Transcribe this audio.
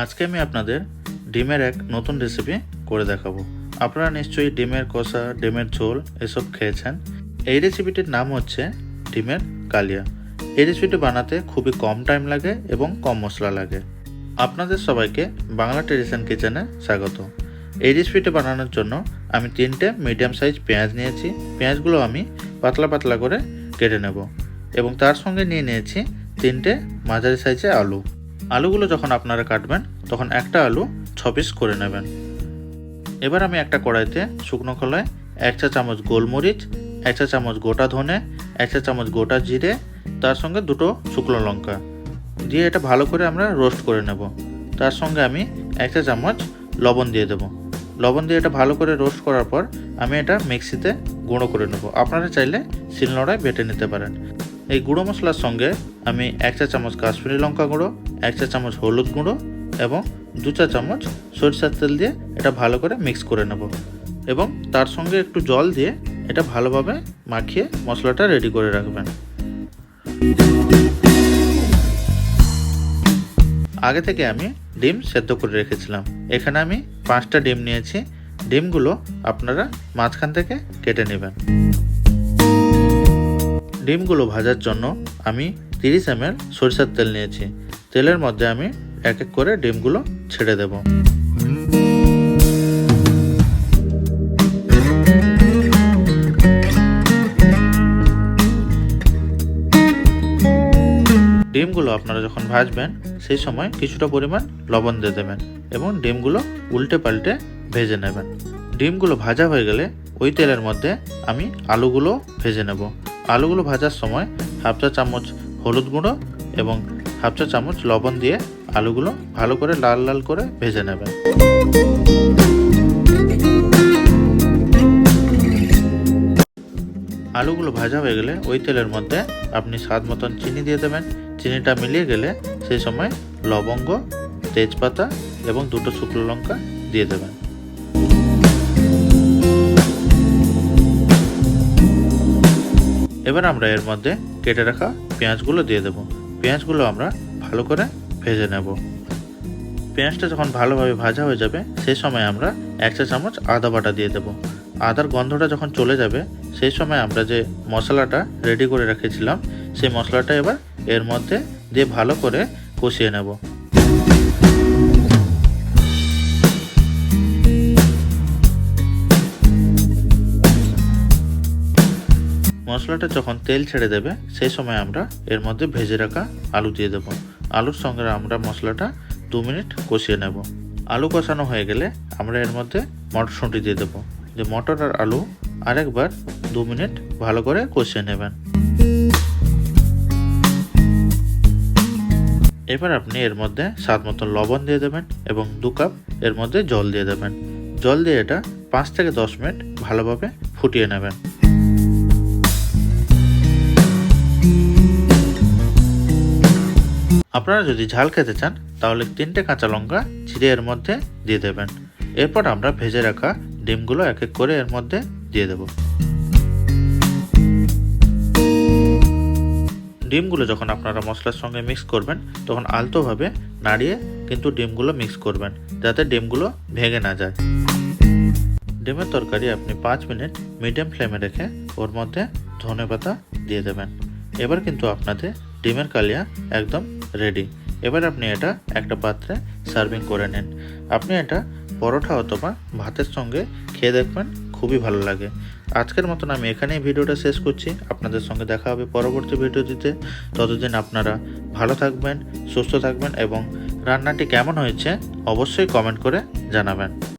আজকে আমি আপনাদের ডিমের এক নতুন রেসিপি করে দেখাবো। আপনারা নিশ্চয়ই ডিমের কষা, ডিমের ঝোল এসব খেয়েছেন। এই রেসিপিটির নাম হচ্ছে ডিমের কালিয়া। এই রেসিপিটি বানাতে খুবই কম টাইম লাগে এবং কম মশলা লাগে। আপনাদের সবাইকে বাংলা ট্রেডিশন কিচেনে স্বাগত। এই রেসিপিটি বানানোর জন্য আমি তিনটে মিডিয়াম সাইজ পেঁয়াজ নিয়েছি। পেঁয়াজগুলো আমি পাতলা পাতলা করে কেটে নেব এবং তার সঙ্গে নিয়ে নিয়েছি তিনটে মাঝারি সাইজের আলু। আলুগুলো যখন আপনারা কাটবেন, তখন একটা আলু ছ পিস করে নেবেন। এবার আমি একটা কড়াইতে শুকনো খোলায় এক চা চামচ গোলমরিচ, এক চা চামচ গোটা ধনে, এক চা চামচ গোটা জিরে, তার সঙ্গে দুটো শুকনো লঙ্কা। দিয়ে এটা ভালো করে আমরা রোস্ট করে নেব। তার সঙ্গে আমি এক চা চামচ লবণ দিয়ে দেবো। লবণ দিয়ে এটা ভালো করে রোস্ট করার পর আমি এটা মিক্সিতে গুঁড়ো করে নেব। আপনারা চাইলে শিলনোড়ায় বেটে নিতে পারেন। এই গুঁড়ো মশলার সঙ্গে আমি এক চা চামচ কাশ্মীরি লঙ্কা গুঁড়ো, এক চা চামচ হলুদ গুঁড়ো এবং দু চা চামচ সরিষার তেল দিয়ে এটা ভালো করে মিক্স করে নেব এবং তার সঙ্গে একটু জল দিয়ে এটা ভালোভাবে মাখিয়ে মশলাটা রেডি করে রাখবেন। আগে থেকে আমি ডিম সেদ্ধ করে রেখেছিলাম। এখানে আমি পাঁচটা ডিম নিয়েছি। ডিমগুলো আপনারা মাঝখান থেকে কেটে নেবেন। ডিমগুলো ভাজার জন্য আমি তিরিশ এম এল সরিষার তেল নিয়েছি। তেলের মধ্যে আমি এক এক করে ডিমগুলো ছেড়ে দেব। ডিমগুলো আপনারা যখন ভাজবেন, সেই সময় কিছুটা পরিমাণ লবণ দিয়ে দেবেন এবং ডিমগুলো উল্টে পাল্টে ভেজে নেবেন। ডিমগুলো ভাজা হয়ে গেলে ওই তেলের মধ্যে আমি আলুগুলো ভেজে নেব। আলুগুলো ভাজার সময় হাফ চা চামচ হলুদ গুঁড়ো এবং হাফ চা চামচ লবণ দিয়ে আলুগুলো ভালো করে লাল লাল করে ভেজে নেবেন। আলুগুলো ভাজা হয়ে গেলে ওই তেলের মধ্যে আপনি স্বাদ মতন চিনি দিয়ে দেবেন। চিনিটা মিলিয়ে গেলে সেই সময় লবঙ্গ, তেজপাতা এবং দুটো শুকনো লঙ্কা দিয়ে দেবেন। এবার আমরা এর মধ্যে কেটে রাখা পেঁয়াজগুলো দিয়ে দেবো। পেঁয়াজগুলো আমরা ভালো করে ভেজে নেব। পেঁয়াজটা যখন ভালোভাবে ভাজা হয়ে যাবে, সেই সময় আমরা এক চা চামচ আদা বাটা দিয়ে দেবো। আদার গন্ধটা যখন চলে যাবে, সেই সময় আমরা যে মশলাটা রেডি করে রেখেছিলাম, সেই মশলাটা এবার এর মধ্যে দিয়ে ভালো করে কষিয়ে নেব। মশলাটা যখন তেল ছেড়ে দেবে, সেই সময় আমরা এর মধ্যে ভেজে রাখা আলু দিয়ে দেবো। আলুর সঙ্গে আমরা মশলাটা দু মিনিট কষিয়ে নেব। আলু কষানো হয়ে গেলে আমরা এর মধ্যে মটরশুঁটি দিয়ে দেবো। যে মটর আর আলু আরেকবার দু মিনিট ভালো করে কষিয়ে নেবেন। এবার আপনি এর মধ্যে স্বাদ মতো লবণ দিয়ে দেবেন এবং দু কাপ এর মধ্যে জল দিয়ে দেবেন। জল দিয়ে এটা পাঁচ থেকে দশ মিনিট ভালোভাবে ফুটিয়ে নেবেন। আপনারা যদি ঝাল খেতে চান, তাহলে তিনটে কাঁচা লঙ্কা চিড়ে এর মধ্যে দিয়ে দেবেন। এরপর আমরা ভেজে রাখা ডিমগুলো এক এক করে এর মধ্যে দিয়ে দেব। ডিমগুলো যখন আপনারা মশলার সঙ্গে মিক্স করবেন, তখন আলতোভাবে নাড়িয়ে কিন্তু ডিমগুলো মিক্স করবেন, যাতে ডিমগুলো ভেঙে না যায়। ডিমের তরকারি আপনি পাঁচ মিনিট মিডিয়াম ফ্লেমে রেখে ওর মধ্যে ধনে পাতা দিয়ে দেবেন। এবার কিন্তু আপনাদের ডিমের কালিয়া একদম রেডি। এবার আপনি এটা একটা পাত্রে সার্ভিং করে নিন। আপনি এটা পরোটা অথবা ভাতের সঙ্গে খেয়ে দেখবেন, খুবই ভালো লাগে। আজকের মতন আমি এখানেই ভিডিওটা শেষ করছি। আপনাদের সঙ্গে দেখা হবে পরবর্তী ভিডিওটিতে। ততদিন আপনারা ভালো থাকবেন, সুস্থ থাকবেন এবং রান্নাটি কেমন হয়েছে অবশ্যই কমেন্ট করে জানাবেন।